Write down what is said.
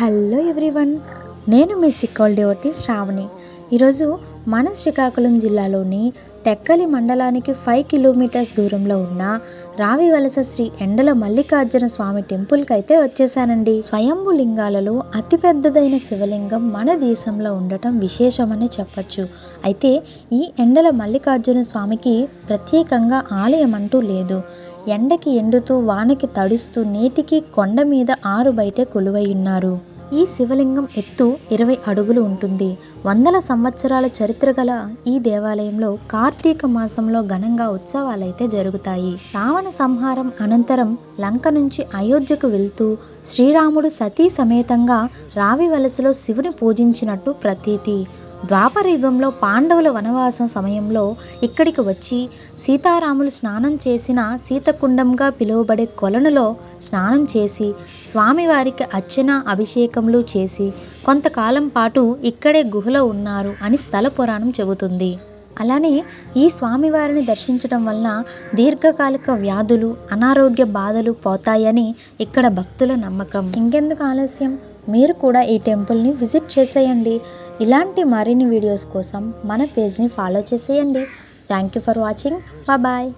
Hello everyone నేను మీ Sikkolu devotee Shravani. ఈరోజు మన శ్రీకాకుళం జిల్లాలోని టెక్కలి మండలానికి ఫైవ్ కిలోమీటర్స్ దూరంలో ఉన్న రావి వలస శ్రీ ఎండల మల్లికార్జున స్వామి టెంపుల్కి అయితే వచ్చేసానండి. స్వయంభు లింగాలలో అతిపెద్దదైన శివలింగం మన దేశంలో ఉండటం విశేషమని చెప్పచ్చు. అయితే ఈ ఎండల మల్లికార్జున స్వామికి ప్రత్యేకంగా ఆలయం అంటూ లేదు. ఎండకి ఎండుతూ వానకి తడుస్తూ నేటికి కొండ మీద ఆరు బయటే కొలువై ఉన్నారు. ఈ శివలింగం ఎత్తు ఇరవై అడుగులు ఉంటుంది. వందల సంవత్సరాల చరిత్ర గల ఈ దేవాలయంలో కార్తీక మాసంలో ఘనంగా ఉత్సవాలైతే జరుగుతాయి. రావణ సంహారం అనంతరం లంక నుంచి అయోధ్యకు వెళ్తూ శ్రీరాముడు సతీ సమేతంగా రావి వలసలో శివుని పూజించినట్టు ప్రతీతి. ద్వాపర యుగంలో పాండవుల వనవాసం సమయంలో ఇక్కడికి వచ్చి సీతారాములు స్నానం చేసిన సీతకుండంగా పిలువబడే కొలనులో స్నానం చేసి స్వామివారికి అర్చన అభిషేకములు చేసి కొంతకాలం పాటు ఇక్కడే గుహలో ఉన్నారు అని స్థల పురాణం చెబుతుంది. అలానే ఈ స్వామివారిని దర్శించడం వలన దీర్ఘకాలిక వ్యాధులు అనారోగ్య బాధలు పోతాయని ఇక్కడ భక్తుల నమ్మకం. ఇంకెందుకు ఆలస్యం? మీరు కూడా ఈ టెంపుల్ని విజిట్ చేసేయండి. ఇలాంటి మరిన్ని వీడియోస్ కోసం మన పేజ్ని ఫాలో చేసేయండి. Thank you for watching. Bye